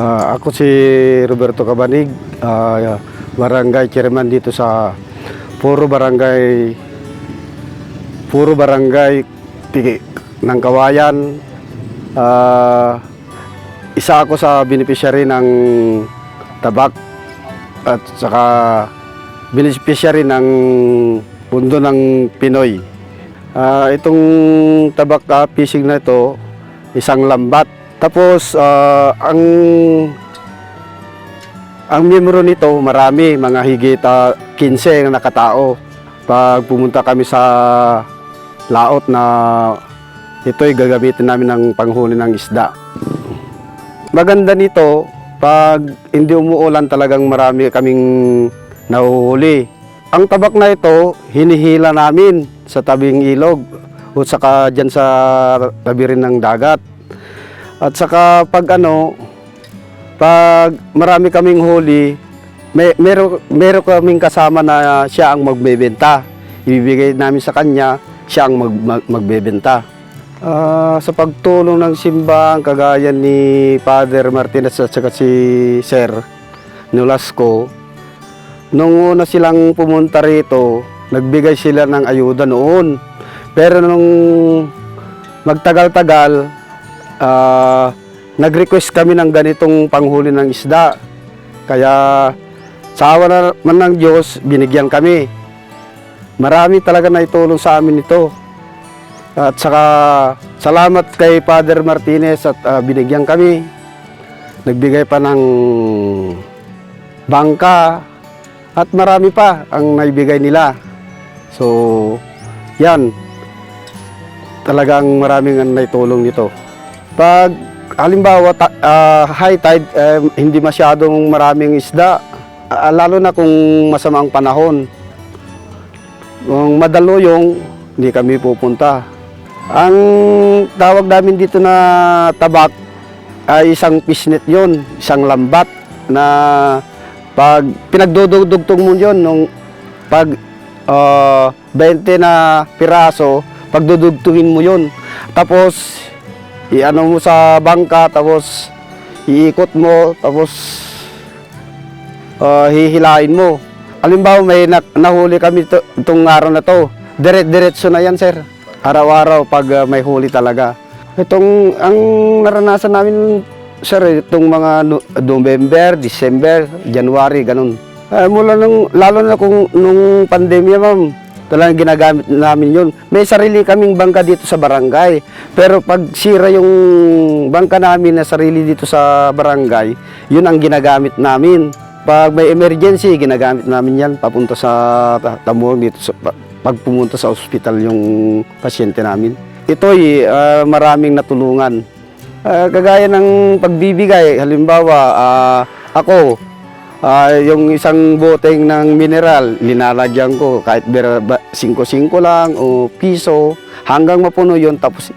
Ako si Roberto Cabanig, ah, barangay chairman dito sa Puro Barangay Puro Barangay Pigi ng Kawayan. Ah, isa ako sa beneficiary ng tabak at saka beneficiary ng pundo ng Pinoy. Ah, itong tabak ah, fishing na ito, isang lambat. Tapos ah, ang ang miyembro nito marami, mga higit ah, 15 ang nakatao. Pag pumunta kami sa laot na ito'y gagamitin namin ng panghuli ng isda. Maganda nito, pag hindi umuulan talagang marami kaming nahuhuli. Ang tabak na ito, hinihila namin sa tabing ilog o saka dyan sa tabi rin ng dagat. At saka pag ano, pag marami kaming huli, may, meron, meron kaming kasama na siya ang magbebenta. Ibibigay namin sa kanya, siya ang mag, mag- magbebenta. Ah, sa pagtulong ng simbahan, kagaya ni Father Martinez at saka si Sir Nolasco, nung una silang pumunta rito, nagbigay sila ng ayuda noon. Pero nung magtagal-tagal, ah, nag-request kami ng ganitong panghuli ng isda. Kaya sa awa naman ng Diyos, binigyan kami. Marami talaga na itulong sa amin ito. At saka salamat kay Father Martinez at ah, binigyan kami. Nagbigay pa ng bangka at marami pa ang naibigay nila. So, yan. Talagang maraming ang naitulong nito. Pag halimbawa ta- ah, high tide, eh, hindi masyadong maraming isda, Ah, lalo na kung masama ang panahon. Kung madaluyong, hindi kami pupunta. Ang tawag namin dito na tabak ay isang pisnet yon, isang lambat na pag pinagdudugtong mo yon nung pag ah, 20 na piraso, pagdudugtungin mo yon. Tapos iano mo sa bangka, tapos iikot mo, tapos uh, hihilain mo. Halimbawa may na- nahuli kami to, itong araw na to. Diret-diretso na yan, sir. Araw-araw pag uh, may huli talaga. Itong, ang naranasan namin, sir, itong mga no- November, December, January, ganun. Ah, mula nung, lalo na kung nung pandemya, ma'am, talagang ginagamit namin yun. May sarili kaming bangka dito sa barangay. Pero pag sira yung bangka namin na sarili dito sa barangay, yun ang ginagamit namin. Pag may emergency, ginagamit namin yan papunta sa ta- Tamuang dito sa, pa- pag pumunta sa ospital yung pasyente namin. Ito'y ah, maraming natulungan. Ah, kagaya ng pagbibigay, halimbawa, ah, ako, ah, yung isang boteng ng mineral, linalagyan ko kahit 5-5 lang o piso, hanggang mapuno yon tapos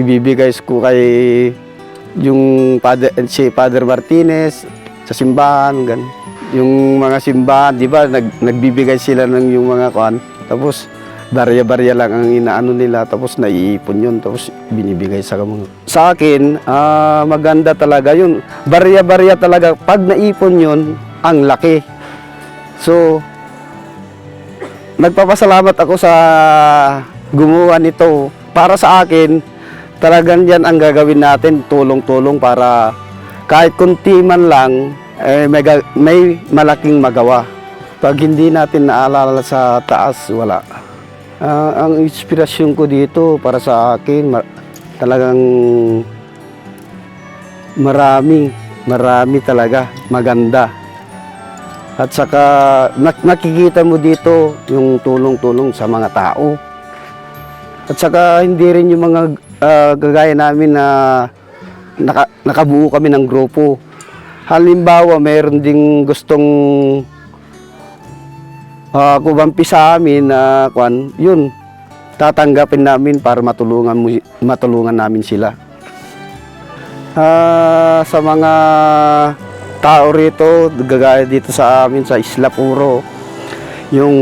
ibibigay ko kay yung Father, si Father Martinez sa simbahan, gan. Yung mga simbahan, di ba, nag, nagbibigay sila ng yung mga kuan. Tapos, barya-barya lang ang inaano nila, tapos naiipon yun, tapos binibigay sa mga. Sa akin, ah, maganda talaga yun. Barya-barya talaga. Pag naipon yun, ang laki. So, nagpapasalamat ako sa gumawa nito. Para sa akin, talagang yan ang gagawin natin, tulong-tulong para kahit kunti man lang, eh, may, may malaking magawa. Pag hindi natin naalala sa taas, wala. Ah, ang inspirasyon ko dito para sa akin, talagang marami, marami talaga, maganda. At saka nak- nakikita mo dito yung tulong-tulong sa mga tao. At saka hindi rin yung mga ah, gagaya namin na naka, nakabuo kami ng grupo. Halimbawa, mayroon ding gustong uh, kumampi sa amin na kwan, yun, tatanggapin namin para matulungan, matulungan namin sila. Ah, sa mga tao rito, gagaya dito sa amin sa Isla Puro, yung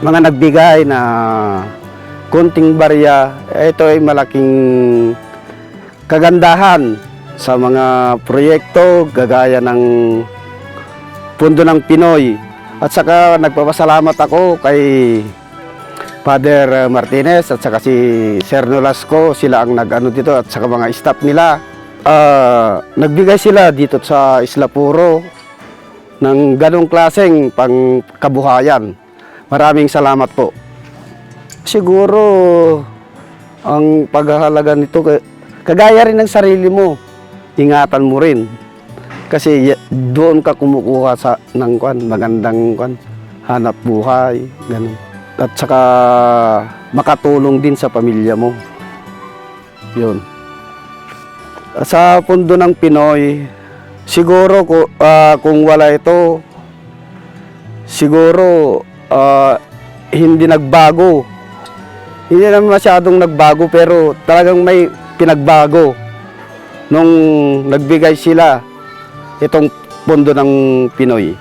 mga nagbigay na konting barya, ito ay malaking kagandahan sa mga proyekto gagaya ng Pundo ng Pinoy. At saka nagpapasalamat ako kay Father Martinez at saka si Sir Nolasco, sila ang nag-ano dito at saka mga staff nila. Ah, nagbigay sila dito sa Isla Puro ng ganong klaseng pangkabuhayan. Maraming salamat po. Siguro ang paghahalaga nito ka- kagaya rin ng sarili mo. Ingatan mo rin. Kasi doon ka kumukuha sa ng kwan, magandang kwan, hanap buhay, ganun. At saka makatulong din sa pamilya mo. 'Yun. Sa pundo ng Pinoy, siguro ah, kung wala ito, siguro ah, hindi nagbago. Hindi naman masyadong nagbago pero talagang may pinagbago nung nagbigay sila itong pundo ng Pinoy.